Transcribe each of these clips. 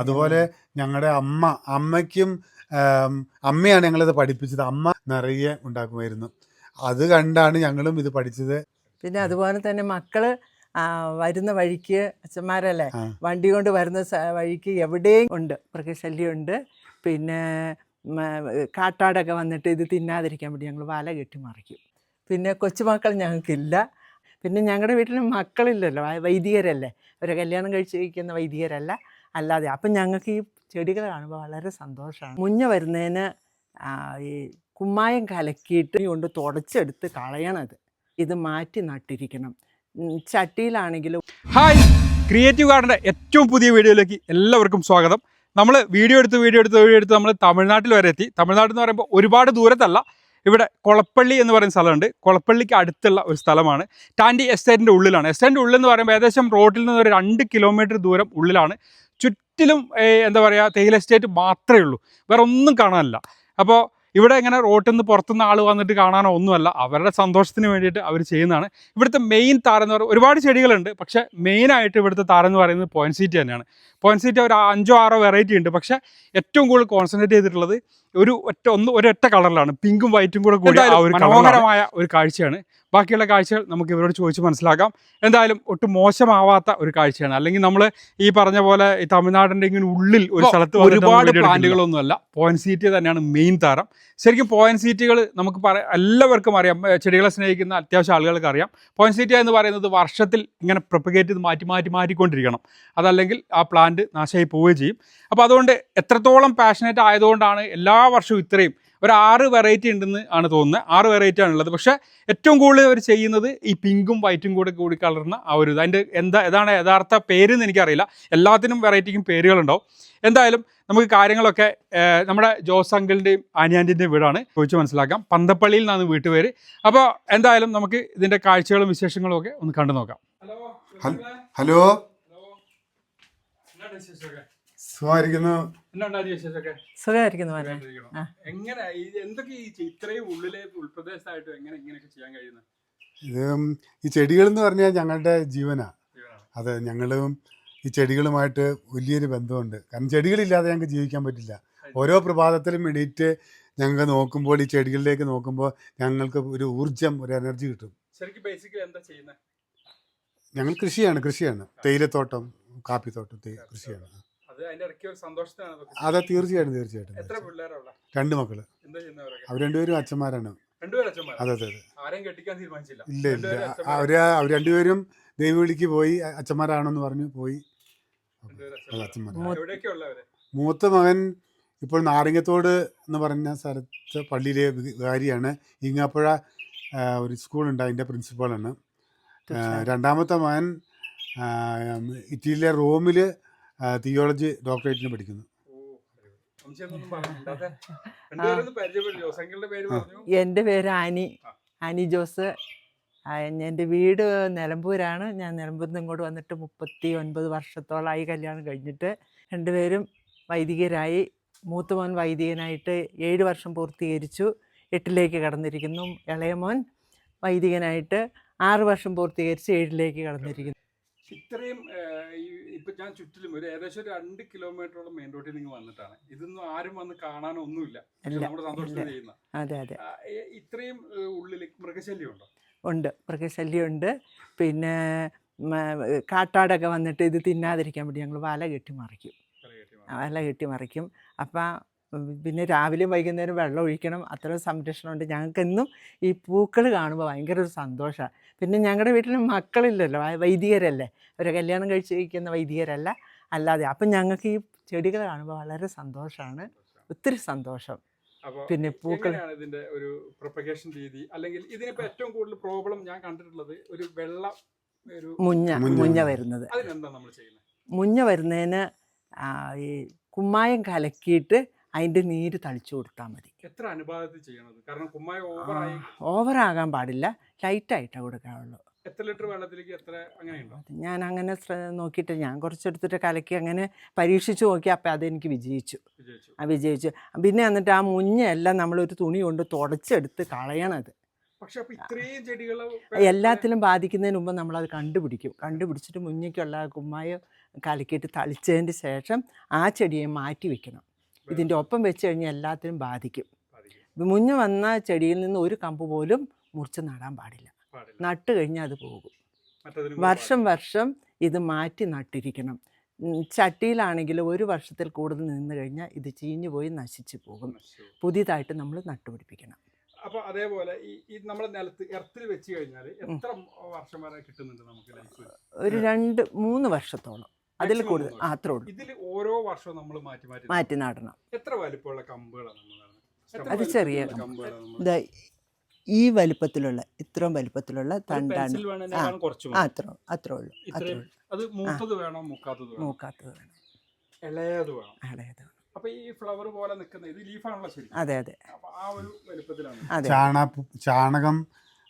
അതുപോലെ ഞങ്ങളുടെ അമ്മ അമ്മയ്ക്കും അമ്മയാണ് ഞങ്ങളിത് പഠിപ്പിച്ചത്. അമ്മ നിറയെ ഉണ്ടാക്കുമായിരുന്നു. അത് കണ്ടാണ് ഞങ്ങളും ഇത് പഠിച്ചത്. പിന്നെ അതുപോലെ തന്നെ മക്കൾ വരുന്ന വഴിക്ക് അച്ഛന്മാരല്ലേ വണ്ടി കൊണ്ട് വരുന്ന വഴിക്ക് എവിടെയും ഉണ്ട് മൃഗശല്യമുണ്ട് പിന്നെ കാട്ടാടൊക്കെ വന്നിട്ട് ഇത് തിന്നാതിരിക്കാൻ വേണ്ടി ഞങ്ങൾ വല കെട്ടി മറിക്കും. പിന്നെ കൊച്ചുമക്കൾ ഞങ്ങൾക്കില്ല. പിന്നെ ഞങ്ങളുടെ വീട്ടിൽ മക്കളില്ലല്ലോ വൈദികരല്ലേ അവരെ കല്യാണം കഴിച്ച് കഴിക്കുന്ന വൈദികരല്ല. അല്ലാതെ. അപ്പം ഞങ്ങൾക്ക് ഈ ചെടികൾ കാണുമ്പോൾ വളരെ സന്തോഷമാണ് മുഞ്ഞ വരുന്നതിന് ഈ കുമ്മായം കലക്കിയിട്ട് കൊണ്ട് തുടച്ചെടുത്ത് കളയണത്. ഇത് മാറ്റി നട്ടിരിക്കണം. ചട്ടിയിലാണെങ്കിലും ഹായ്! ക്രിയേറ്റീവ് ഗാർഡന്റെ ഏറ്റവും പുതിയ വീഡിയോയിലേക്ക് എല്ലാവർക്കും സ്വാഗതം. നമ്മൾ വീഡിയോ എടുത്ത് വീഡിയോ എടുത്ത് വീഡിയോ എടുത്ത് നമ്മൾ തമിഴ്നാട്ടിൽ വരെ എത്തി. തമിഴ്നാട് എന്ന് പറയുമ്പോൾ ഒരുപാട് ദൂരത്തല്ല. ഇവിടെ കൊളപ്പള്ളി എന്ന് പറയുന്ന സ്ഥലമുണ്ട്. കൊളപ്പള്ളിക്ക് അടുത്തുള്ള ഒരു സ്ഥലമാണ്. ടാൻഡി എസ്റ്റേറ്റിന്റെ ഉള്ളിലാണ്. എസ്റ്റേറ്റിന്റെ ഉള്ളിൽ എന്ന് പറയുമ്പോൾ ഏകദേശം റോഡിൽ നിന്ന് ഒരു രണ്ട് കിലോമീറ്റർ ദൂരം ഉള്ളിലാണ്. ചുറ്റിലും എന്താ പറയുക തേയില എസ്റ്റേറ്റ് മാത്രമേ ഉള്ളൂ. വേറെ ഒന്നും കാണാനില്ല. അപ്പോൾ ഇവിടെ ഇങ്ങനെ റോട്ടിൽ നിന്ന് പുറത്തുനിന്ന് ആൾ വന്നിട്ട് കാണാനോ ഒന്നുമല്ല. അവരുടെ സന്തോഷത്തിന് വേണ്ടിയിട്ട് അവർ ചെയ്യുന്നതാണ്. ഇവിടുത്തെ മെയിൻ താരം എന്ന് പറയുന്നത് ഒരുപാട് ചെടികളുണ്ട്. പക്ഷേ മെയിനായിട്ട് ഇവിടുത്തെ താരം എന്ന് പറയുന്നത് പോയിൻസീറ്റ് തന്നെയാണ്. പോയിൻസീറ്റ് ഒരു അഞ്ചോ ആറോ വെറൈറ്റി ഉണ്ട്. പക്ഷേ ഏറ്റവും കൂടുതൽ കോൺസെൻട്രേറ്റ് ചെയ്തിട്ടുള്ളത് ഒരു ഒറ്റ ഒന്ന് ഒരൊറ്റ കളറിലാണ്. പിങ്കും വൈറ്റും കൂടെ കൂടി ആ ഒരു മനോഹരമായ ഒരു കാഴ്ചയാണ്. ബാക്കിയുള്ള കാഴ്ചകൾ നമുക്ക് ഇവരോട് ചോദിച്ച് മനസ്സിലാക്കാം. എന്തായാലും ഒട്ടും മോശമാവാത്ത ഒരു കാഴ്ചയാണ്. അല്ലെങ്കിൽ നമ്മൾ ഈ പറഞ്ഞ പോലെ ഈ തമിഴ്നാടിന്റെ ഇങ്ങനെ ഉള്ളിൽ ഒരു സ്ഥലത്ത് ഒരുപാട് പ്ലാന്റുകളൊന്നുമല്ല. പോയിന്റ് സീറ്റ് തന്നെയാണ് മെയിൻ താരം. ശരിക്കും പോയിന്റ് സീറ്റുകൾ നമുക്ക് പറയാം എല്ലാവർക്കും അറിയാം. ചെടികളെ സ്നേഹിക്കുന്ന അത്യാവശ്യം ആളുകൾക്ക് അറിയാം. പോയിന്റ് സീറ്റ് എന്ന് പറയുന്നത് വർഷത്തിൽ ഇങ്ങനെ പ്രൊപ്പഗേറ്റ് ചെയ്ത് മാറ്റി മാറ്റി മാറ്റിക്കൊണ്ടിരിക്കണം. അതല്ലെങ്കിൽ ആ പ്ലാന്റ് നാശമായി പോവുകയും ചെയ്യും. അപ്പോൾ അതുകൊണ്ട് എത്രത്തോളം പാഷനേറ്റ് ആയതുകൊണ്ടാണ് എല്ലാ വർഷവും ഇത്രയും. ഒരു ആറ് വെറൈറ്റി ഉണ്ടെന്ന് ആണ് തോന്നുന്നത് ആറ് വെറൈറ്റി ആണുള്ളത് പക്ഷേ ഏറ്റവും കൂടുതൽ അവർ ചെയ്യുന്നത് ഈ പിങ്കും വൈറ്റും കൂടെ കൂടി കളർന്ന ആ ഒരു ഇത്. അതിന്റെ എന്താ ഏതാണ് യഥാർത്ഥ പേരെന്ന് എനിക്കറിയില്ല. എല്ലാത്തിനും വെറൈറ്റിക്കും പേരുകളുണ്ടാവും. എന്തായാലും നമുക്ക് കാര്യങ്ങളൊക്കെ നമ്മുടെ ജോസ് അങ്കിളിന്റെയും ആനിയാന്റിന്റെയും വീടാണ്. ചോദിച്ച് മനസ്സിലാക്കാം. പന്തപ്പള്ളിയിൽ നിന്നാണ് വീട്ടുപേര്. അപ്പോൾ എന്തായാലും നമുക്ക് ഇതിന്റെ കാഴ്ചകളും വിശേഷങ്ങളും ഒക്കെ ഒന്ന് കണ്ടു നോക്കാം. ഹലോ? ഹലോ? സുഖമായിരിക്കുന്നു. സുഖമായിരിക്കുന്നു. എങ്ങനെ ഈ- എന്തൊക്കെ ഈ ഇത്രയും ഉള്ളിലെ ഉൾപ്രദേശത്തായിട്ട് എങ്ങനെ ഇങ്ങനെയൊക്കെ ചെയ്യാൻ കഴിയുന്നത് ഇത് ഈ ചെടികൾ എന്ന് പറഞ്ഞാൽ ഞങ്ങളുടെ ജീവനാ. അത് ഞങ്ങളും ഈ ചെടികളുമായിട്ട് വലിയൊരു ബന്ധമുണ്ട്. കാരണം ചെടികളില്ലാതെ ഞങ്ങൾക്ക് ജീവിക്കാൻ പറ്റില്ല. ഓരോ പ്രഭാതത്തിലും എണീറ്റ് ഞങ്ങൾ നോക്കുമ്പോൾ ഈ ചെടികളിലേക്ക് നോക്കുമ്പോൾ ഞങ്ങൾക്ക് ഒരു ഊർജം ഒരു എനർജി കിട്ടും. ശരിക്കും ബേസിക്കലി എന്താ ചെയ്യുന്നത് ഞങ്ങൾ കൃഷിയാണ് കൃഷിയാണ്. തേയിലത്തോട്ടം കാപ്പിത്തോട്ടം കൃഷിയാണ്. അത് തീർച്ചയായിട്ടും തീർച്ചയായിട്ടും രണ്ട് മക്കൾ. എന്താ ചെയ്യുന്നവരൊക്കെ? അവർ രണ്ടുപേരും അച്ഛന്മാരാണ്. അതെ അതെ അതെ. ആരെയും കെട്ടിക്കാൻ തീരുമാനിച്ചില്ല. ഇല്ല ഇല്ല. അവർ അവർ രണ്ടുപേരും ദൈവവിളിക്ക് പോയി അച്ഛന്മാരാണെന്ന് പറഞ്ഞു പോയി. അച്ഛന്മാരാണ്. മൂത്ത മകൻ ഇപ്പോൾ നാരങ്ങത്തോട് എന്ന് പറഞ്ഞ സ്ഥലത്ത് പള്ളിയിലെ വികാരിയാണ് ഇങ്ങാപ്പുഴ ഒരു സ്കൂളുണ്ട് അതിന്റെ പ്രിൻസിപ്പാളാണ്. രണ്ടാമത്തെ മകൻ ഇറ്റലിയിലെ റോമിൽ തിയോളജി ഡോക്ടറേറ്റിന് പഠിക്കുന്നു. എന്റെ പേര് ആനി. ആനി ജോസ്. എന്റെ വീട് നിലമ്പൂരാണ്. ഞാൻ നിലമ്പൂരിൽ നിന്ന് ഇങ്ങോട്ട് വന്നിട്ട് മുപ്പത്തി ഒൻപത് വർഷത്തോളമായി കല്യാണം കഴിഞ്ഞിട്ട് രണ്ടുപേരും വൈദികരായി. മൂത്ത മോൻ വൈദികനായിട്ട് ഏഴ് വർഷം പൂർത്തീകരിച്ചു. എട്ടിലേക്ക് കടന്നിരിക്കുന്നു. ഇളയ മോൻ വൈദികനായിട്ട് ആറ് വർഷം പൂർത്തീകരിച്ച് ഏഴിലേക്ക് കടന്നിരിക്കുന്നു. ഇത്രയും ഈ ഇപ്പൊ ഞാൻ ചുറ്റിലും ഒരു ഏകദേശം രണ്ട് കിലോമീറ്ററോളം മെയിൻ റോഡിൽ നിങ്ങൾ വന്നിട്ടാണ്. ഇതൊന്നും ആരും വന്ന് കാണാനൊന്നുമില്ല നമ്മുടെ സന്തോഷത്തിന് ചെയ്യുന്ന. അതെ അതെ. ഇത്രയും ഉള്ളിൽ മൃഗശല്യം ഉണ്ടോ ഉണ്ട് മൃഗശല്യമുണ്ട്. പിന്നെ കാട്ടാടൊക്കെ വന്നിട്ട് ഇത് തിന്നാതിരിക്കാൻ വേണ്ടി ഞങ്ങൾ വല കെട്ടി മറിക്കും വല കെട്ടി മറിക്കും അപ്പം പിന്നെ രാവിലെയും വൈകുന്നേരം വെള്ളം ഒഴിക്കണം. അത്ര സംരക്ഷണമുണ്ട്. ഞങ്ങൾക്കെന്നും ഈ പൂക്കൾ കാണുമ്പോൾ ഭയങ്കര ഒരു സന്തോഷമാണ് പിന്നെ ഞങ്ങളുടെ വീട്ടിൽ മക്കളില്ലല്ലോ. വൈദികരല്ലേ? ഒരു കല്യാണം കഴിച്ച് കഴിക്കുന്ന വൈദികരല്ല. അല്ലാതെ അപ്പം ഞങ്ങൾക്ക് ഈ ചെടികൾ കാണുമ്പോൾ വളരെ സന്തോഷമാണ് ഒത്തിരി സന്തോഷം. പിന്നെ പൂക്കൾ ഇതിന്റെ ഒരു പ്രൊപ്പഗേഷൻ രീതി? അല്ലെങ്കിൽ ഇതിനിപ്പോ ഏറ്റവും കൂടുതൽ പ്രോബ്ലം ഞാൻ കണ്ടിട്ടുള്ളത് ഒരു വെള്ള ഒരു മുഞ്ഞ മുഞ്ഞ. വരുന്നത്. മുഞ്ഞ വരുന്നതിന് ഈ കുമ്മായം കലക്കിയിട്ട് അതിന്റെ നീര് തളിച്ചു കൊടുത്താൽ മതി. എത്ര അനുപാതത്തിൽ ചെയ്യണത്? കാരണം കുമ്മായ ഓവറായി ഓവറാകാൻ പാടില്ല. ലൈറ്റായിട്ടാണ് കൊടുക്കാവുള്ളൂ. എത്ര ലിറ്റർ വെള്ളത്തിലേക്ക് എത്ര അങ്ങനെയുണ്ടോ? ഞാൻ അങ്ങനെ നോക്കിയിട്ട് ഞാൻ കുറച്ചെടുത്തിട്ട് കലക്കി അങ്ങനെ പരീക്ഷിച്ച് നോക്കി. അപ്പം അതെനിക്ക് വിജയിച്ചു. ആ വിജയിച്ചു. പിന്നെ എന്നിട്ട് ആ മുഞ്ഞെല്ലാം നമ്മളൊരു തുണി കൊണ്ട് തുടച്ചെടുത്ത് കളയണത്. എല്ലാത്തിലും ബാധിക്കുന്നതിന് മുമ്പ് നമ്മളത് കണ്ടുപിടിക്കും. കണ്ടുപിടിച്ചിട്ട് മുഞ്ഞയ്ക്കുള്ള കുമ്മായ കലക്കിയിട്ട് തളിച്ചതിന് ശേഷം ആ ചെടിയെ മാറ്റി വെക്കണം. ഇതിന്റെ ഒപ്പം വെച്ച് കഴിഞ്ഞാൽ എല്ലാത്തിനും ബാധിക്കും. മുഞ്ഞ് വന്ന ചെടിയിൽ നിന്ന് ഒരു കമ്പ് പോലും മുറിച്ച് നടാൻ പാടില്ല. നട്ട് കഴിഞ്ഞാൽ അത് പോകും. വർഷം വർഷം ഇത് മാറ്റി നട്ടിരിക്കണം. ചട്ടിയിലാണെങ്കിൽ ഒരു വർഷത്തിൽ കൂടുതൽ നിന്ന് കഴിഞ്ഞാൽ ഇത് ചീഞ്ഞു പോയി നശിച്ചു പോകും. പുതിയതായിട്ട് നമ്മൾ നട്ടുപിടിപ്പിക്കണം. അപ്പോൾ അതേപോലെ ഈ നമ്മൾ നിലത്ത് എർത്തിൽ വെച്ച് കഴിഞ്ഞാൽ എത്ര വർഷം വരെ കിട്ടുന്നുണ്ട് നമുക്ക് ഒരു രണ്ട് മൂന്ന് വർഷത്തോളം. അതിൽ കൂടുതൽ. ആ, അത്രേ ഉള്ളൂ. ഇതിൽ ഓരോ വർഷവും നമ്മൾ മാറ്റി മാറ്റി മാറ്റി നടണം. എത്ര വലിപ്പമുള്ള കമ്പുകളാണ് അത് ചെറിയ ഇതാ ഈ വലിപ്പത്തിലുള്ള ഇത്രയും വലിപ്പത്തിലുള്ള തണ്ടാണ് അത്ര ആ. അത്ര അത്രേ ഉള്ളൂ അത്രേ ഉള്ളൂ. അത് മൂത്തത് വേണോ മൂക്കാത്തത് മൂക്കാത്തത് വേണം. ഇളയത് വേണം. അടയത് വേണം. അപ്പൊ ഈ ഫ്ലവർ പോലെ നിൽക്കുന്ന ഇത് ലീഫാണല്ലോ ശരി അതെ അതെ. ആ ഒരു വലിപ്പത്തിലാണ്. അതെ ചാണ ചാണകം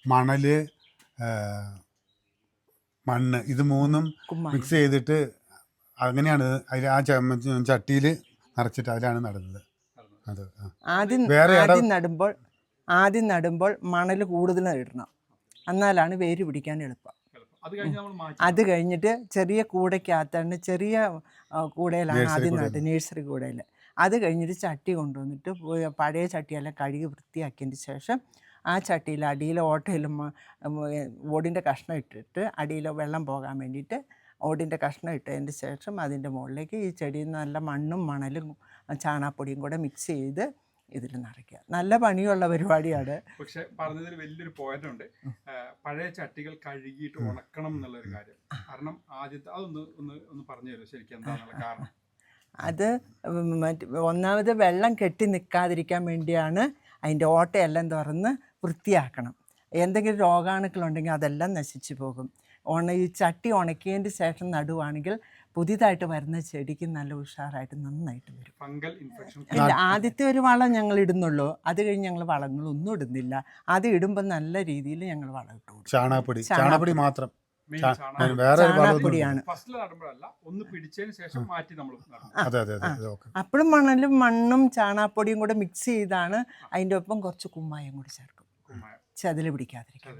മണൽ മണ്ണ് ഇത് മൂന്നും മിക്സ് ചെയ്തിട്ട് അങ്ങനെയാണ് അതിൽ ആ ചട്ടിയിൽ നിറച്ചിട്ട് അതിലാണ് നടുന്നത്. അത്. ആദ്യം വേറെ ആദ്യം നടുമ്പോൾ ആദ്യം നടുമ്പോൾ മണൽ കൂടുതൽ ഇടണം. എന്നാലാണ് വേര് പിടിക്കാൻ എളുപ്പം. അത് കഴിഞ്ഞ് നമ്മൾ മാറ്റി. അത് കഴിഞ്ഞിട്ട് ചെറിയ കൂടയ്ക്കകത്താണ് ചെറിയ കൂടയിലാണ് ആദ്യം കൂടയിൽ. നട്ട് നേഴ്സറി കൂടയിൽ അത് കഴിഞ്ഞിട്ട് ചട്ടി കൊണ്ടുവന്നിട്ട് പഴയ ചട്ടിയെല്ലാം കഴുകി വൃത്തിയാക്കിയതിന് ശേഷം ആ ചട്ടിയിൽ അടിയിൽ ഓട്ടയിലും ഓടിന്റെ കഷ്ണം ഇട്ടിട്ട് അടിയിൽ വെള്ളം പോകാൻ വേണ്ടിയിട്ട് ഓടിന്റെ കഷ്ണം ഇട്ടതിന് ശേഷം അതിന്റെ മുകളിലേക്ക് ഈ ചെടി നല്ല മണ്ണും മണലും ചാണാപ്പൊടിയും കൂടെ മിക്സ് ചെയ്ത് ഇതിൽ നിറയ്ക്കുക. നല്ല പണിയുള്ള പരിപാടിയാണ്. പക്ഷെ പറഞ്ഞതിൽ വലിയൊരു പോയിന്റ് ഉണ്ട്. പഴയ ചട്ടികൾ കഴുകിയിട്ട് ഉണക്കണം എന്നുള്ള ഒരു കാര്യം. കാരണം ആദ്യത്തെ അതൊന്ന് ഒന്ന് ഒന്ന് പറഞ്ഞു തരുമോ? ശരിക്കും എന്താണെന്നുള്ള കാരണം. അത് മറ്റ് ഒന്നാമത് വെള്ളം കെട്ടി നിൽക്കാതിരിക്കാൻ വേണ്ടിയാണ് അതിന്റെ ഓട്ടയെല്ലാം തുറന്ന് വൃത്തിയാക്കണം. എന്തെങ്കിലും രോഗാണുക്കളുണ്ടെങ്കിൽ അതെല്ലാം നശിച്ചു പോകും. ഉണ ഈ ചട്ടി ഉണക്കിയതിന്റെ ശേഷം നടുവാണെങ്കിൽ പുതിയതായിട്ട് വരുന്ന ചെടിക്ക് നല്ല ഉഷാറായിട്ട് നന്നായിട്ട് വരും. Fungal infection. ഇല്ല ആദ്യത്തെ ഒരു വളം ഞങ്ങൾ ഇടുന്നുള്ളൂ. അത് കഴിഞ്ഞ് ഞങ്ങൾ വളങ്ങളൊന്നും ഇടുന്നില്ല. അത് ഇടുമ്പോൾ നല്ല രീതിയിൽ ഞങ്ങൾ വളം ഇട്ടു കൊടുക്കും. ചാണകപ്പൊടി. ചാണകപ്പൊടി. മാത്രം. വേറെ ഒരു വളമൊന്നും ചാണകപ്പൊടിയാണ്. ഫസ്റ്റിൽ ഒന്ന് പിടിച്ചതിന് ശേഷം മാറ്റി നമ്മൾ നടണം അതെ അതെ അതെ അതെ അപ്പോഴും മണലും മണ്ണും ചാണാപ്പൊടിയും കൂടെ മിക്സ് ചെയ്താണ്. അതിന്റെ ഒപ്പം കുറച്ച് കുമ്മായം കൂടി ചേർക്കും. കുമ്മായ ചതിൽ പിടിക്കാതിരിക്കാൻ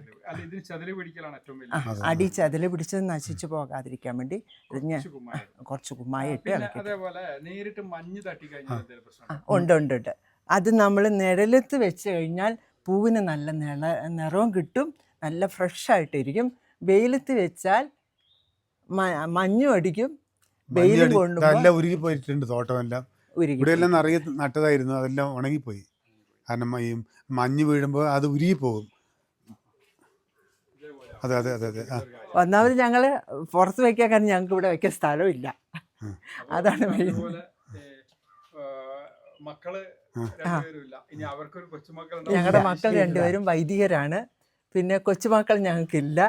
അടി ചതിൽ പിടിച്ച് നശിച്ചു പോകാതിരിക്കാൻ വേണ്ടി ഞാൻ കുറച്ച് കുമ്മായിട്ട് നേരിട്ട് മഞ്ഞ് തട്ടി ഉണ്ട്? ഉണ്ട് ഉണ്ട് അത് നമ്മൾ നിഴലത്ത് വെച്ച് കഴിഞ്ഞാൽ പൂവിന് നല്ല നിള നിറവും കിട്ടും നല്ല ഫ്രഷായിട്ടിരിക്കും വെയിലത്ത് വെച്ചാൽ മഞ്ഞു അടിക്കും. വെയിലും കൊണ്ടുപോയി കൊണ്ടുമ്പോൾ ഇതെല്ലാം ഉരുകി പോയിട്ടുണ്ട് തോട്ടമെല്ലാം. ഉരുകി ഇവിടെ എല്ലാം നിറയെ നട്ടതായിരുന്നു അതെല്ലാം ഉണങ്ങിപ്പോയി. കാരണം ഈ മഞ്ഞ് വീഴുമ്പോൾ അത് ഉരുകിപ്പോകും. അതെ അതെ അതെ അതെ. ആ. ഒന്നാമത് ഞങ്ങൾ പുറത്ത് വെക്കാൻ കാരണം ഞങ്ങൾക്ക് ഇവിടെ വെക്കാൻ സ്ഥലമില്ല. ഇല്ല അതാണ് മെയിൻ. മക്കൾ ഞങ്ങളുടെ മക്കൾ രണ്ടുപേരും വൈദികരാണ്. പിന്നെ കൊച്ചുമക്കൾ ഞങ്ങൾക്കില്ല.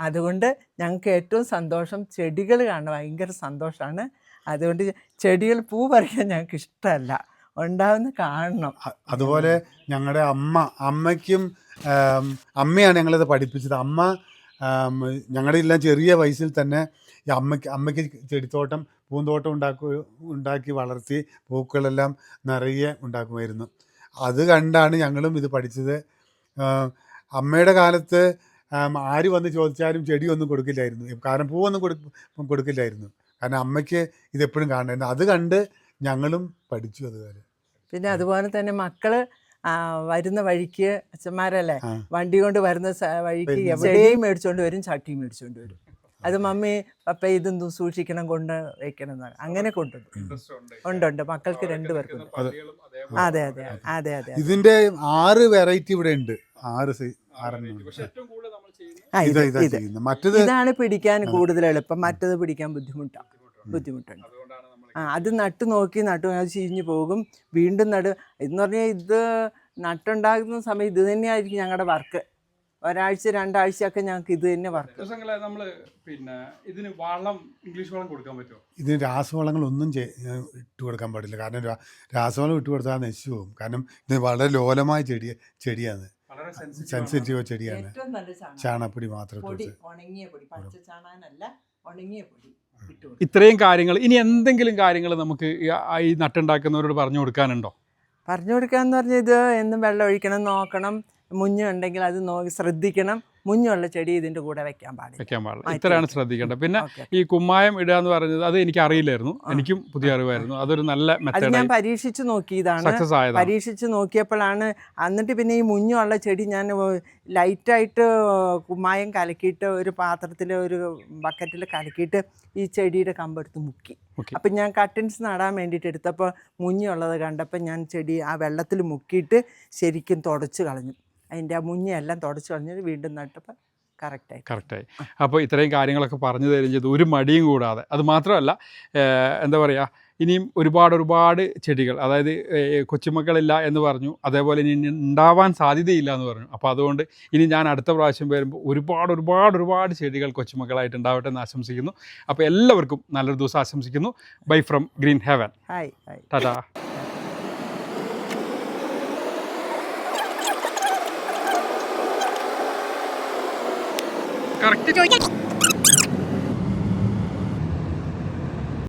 അതുകൊണ്ട് ഞങ്ങൾക്ക് ഏറ്റവും സന്തോഷം ചെടികൾ കാണാൻ ഭയങ്കര സന്തോഷമാണ്. അതുകൊണ്ട് ചെടികൾ പൂ പറിക്കാൻ ഞങ്ങൾക്ക് ഇഷ്ടമല്ല. ഉണ്ടാവുന്ന കാണണം അതുപോലെ ഞങ്ങളുടെ അമ്മ അമ്മയ്ക്കും അമ്മയാണ് ഞങ്ങളിത് പഠിപ്പിച്ചത്. അമ്മ ഞങ്ങളുടെ എല്ലാം ചെറിയ വയസ്സിൽ തന്നെ ഈ അമ്മയ്ക്ക് അമ്മയ്ക്ക് ചെടിത്തോട്ടം പൂന്തോട്ടം ഉണ്ടാക്കു ഉണ്ടാക്കി വളർത്തി പൂക്കളെല്ലാം നിറയെ ഉണ്ടാക്കുമായിരുന്നു. അത് കണ്ടാണ് ഞങ്ങളും ഇത് പഠിച്ചത്. അമ്മയുടെ കാലത്ത് ആര് വന്ന് ചോദിച്ചാലും ചെടിയൊന്നും കൊടുക്കില്ലായിരുന്നു. കാരണം പൂവൊന്നും കൊടു കൊടുക്കില്ലായിരുന്നു. കാരണം അമ്മയ്ക്ക് ഇതെപ്പോഴും കാണണമായിരുന്നു അത് കണ്ട് ഞങ്ങളും പഠിച്ചു അതുപോലെ പിന്നെ അതുപോലെ തന്നെ മക്കൾ വരുന്ന വഴിക്ക് അച്ഛന്മാരല്ലേ വണ്ടി കൊണ്ട് വരുന്ന വഴിക്ക് എവിടെയും മേടിച്ചോണ്ട് വരും ചട്ടിയും മേടിച്ചോണ്ട് വരും. അത് മമ്മി പപ്പ ഇതൊന്നും സൂക്ഷിക്കണം കൊണ്ട് വെക്കണം എന്നാണ്. അങ്ങനെ കൊണ്ടുണ്ട് ഉണ്ടുണ്ട് ഉണ്ട്. ഉണ്ട് ഉണ്ട്. മക്കൾക്ക് രണ്ടുപേർക്കും അതെ അതെ അതെ അതെ ഇതിന്റെ ആറ് വെറൈറ്റി ഇവിടെ ഉണ്ട്. ആറ് സൈ ആറെണ്ണം ഉണ്ട്. ഏറ്റവും കൂടുതൽ നമ്മൾ ചെയ്യുന്നത് ഇതാ ഇതാ ചെയ്യുന്നത്. മറ്റത് ഇതാണ് പിടിക്കാൻ കൂടുതൽ എളുപ്പം. മറ്റത് പിടിക്കാൻ ബുദ്ധിമുട്ടാണ് ബുദ്ധിമുട്ടുണ്ട്. ആ അത് നട്ട് നോക്കി നട്ടു അത് ചീഞ്ഞു പോകും. വീണ്ടും നടു എന്ന് പറഞ്ഞാൽ ഇത് നട്ടുണ്ടാകുന്ന സമയം ഇത് തന്നെയായിരിക്കും ഞങ്ങളുടെ വർക്ക്. ഒരാഴ്ച രണ്ടാഴ്ചയൊക്കെ ഞങ്ങൾക്ക് ഇത് തന്നെ വർക്ക്. നമ്മൾ പിന്നെ ഇതിന് വളം ഇംഗ്ലീഷ് വളം കൊടുക്കാൻ പറ്റുമോ ഇതിന് രാസവളങ്ങളൊന്നും ചെ- ഇട്ട് കൊടുക്കാൻ പാടില്ല. കാരണം രാസവളം ഇട്ട് കൊടുത്താൽ നശിച്ചു പോകും. കാരണം ഇത് വളരെ ലോലമായ ചെടി ചെടിയാണ്. വളരെ സെൻസിറ്റീവ് സെൻസിറ്റീവ് ചെടിയാണ്. ഏറ്റവും നല്ല ചാണകം. ചാണകപ്പൊടി മാത്രം പൊടി ഉണങ്ങിയ പൊടി പച്ച ചാണാനല്ല ഉണങ്ങിയ പൊടി. ഇത്രയും കാര്യങ്ങൾ ഇനി എന്തെങ്കിലും കാര്യങ്ങൾ നമുക്ക് ഈ- നട്ടുണ്ടാക്കുന്നവരോട് പറഞ്ഞു കൊടുക്കാനുണ്ടോ? പറഞ്ഞു കൊടുക്കാന്ന് പറഞ്ഞാൽ ഇത് എന്നും വെള്ളം ഒഴിക്കണം നോക്കണം. മുഞ്ഞുണ്ടെങ്കിൽ അത് നോക്കി ശ്രദ്ധിക്കണം. മുഞ്ഞുള്ള ചെടി ഇതിന്റെ കൂടെ വെക്കാൻ പാടില്ല. വെക്കാൻ പാടില്ല. ഇത്രയാണ് ശ്രദ്ധിക്കേണ്ടത്. പിന്നെ ഈ കുമ്മായം ഇടുക എന്ന് പറഞ്ഞത് അത് എനിക്ക് അറിയില്ലായിരുന്നു. എനിക്കും പുതിയ അറിവായിരുന്നു. അതൊരു നല്ല മെത്തേഡ് ഞാൻ പരീക്ഷിച്ചു നോക്കിയതാണ് സക്സസ് പരീക്ഷിച്ച് നോക്കിയപ്പോഴാണ് എന്നിട്ട് പിന്നെ ഈ മുഞ്ഞുള്ള ചെടി ഞാൻ ലൈറ്റായിട്ട് കുമ്മായം കലക്കിയിട്ട് ഒരു പാത്രത്തിൽ ഒരു ബക്കറ്റിൽ കലക്കിയിട്ട് ഈ ചെടിയുടെ കമ്പെടുത്ത് മുക്കി. അപ്പൊ അപ്പം ഞാൻ കട്ടൻസ് നടാൻ വേണ്ടിയിട്ട് എടുത്തപ്പോൾ മുഞ്ഞുള്ളത് കണ്ടപ്പോൾ ഞാൻ ചെടി ആ വെള്ളത്തിൽ മുക്കിയിട്ട് ശരിക്കും തുടച്ച് കളഞ്ഞു. അതിന്റെ ആ മുഞ്ഞെല്ലാം തുടച്ച് കളഞ്ഞിട്ട് വീണ്ടും നട്ടപ്പോൾ കറക്റ്റായി കറക്റ്റായി അപ്പോൾ ഇത്രയും കാര്യങ്ങളൊക്കെ പറഞ്ഞു തരും ചെയ്തു. ഒരു മടിയും കൂടാതെ. അത് മാത്രമല്ല എന്താ പറയുക ഇനിയും ഒരുപാട് ഒരുപാട് ചെടികൾ അതായത് കൊച്ചുമക്കളില്ല എന്ന് പറഞ്ഞു അതേപോലെ ഇനി ഉണ്ടാവാൻ സാധ്യതയില്ല എന്ന് പറഞ്ഞു. അപ്പോൾ അതുകൊണ്ട് ഇനി ഞാൻ അടുത്ത പ്രാവശ്യം വരുമ്പോൾ ഒരുപാട് ഒരുപാട് ഒരുപാട് ചെടികൾ കൊച്ചുമക്കളായിട്ട് ഉണ്ടാവട്ടെ എന്ന് ആശംസിക്കുന്നു. അപ്പോൾ എല്ലാവർക്കും നല്ലൊരു ദിവസം ആശംസിക്കുന്നു. Bye from green heaven tata correct.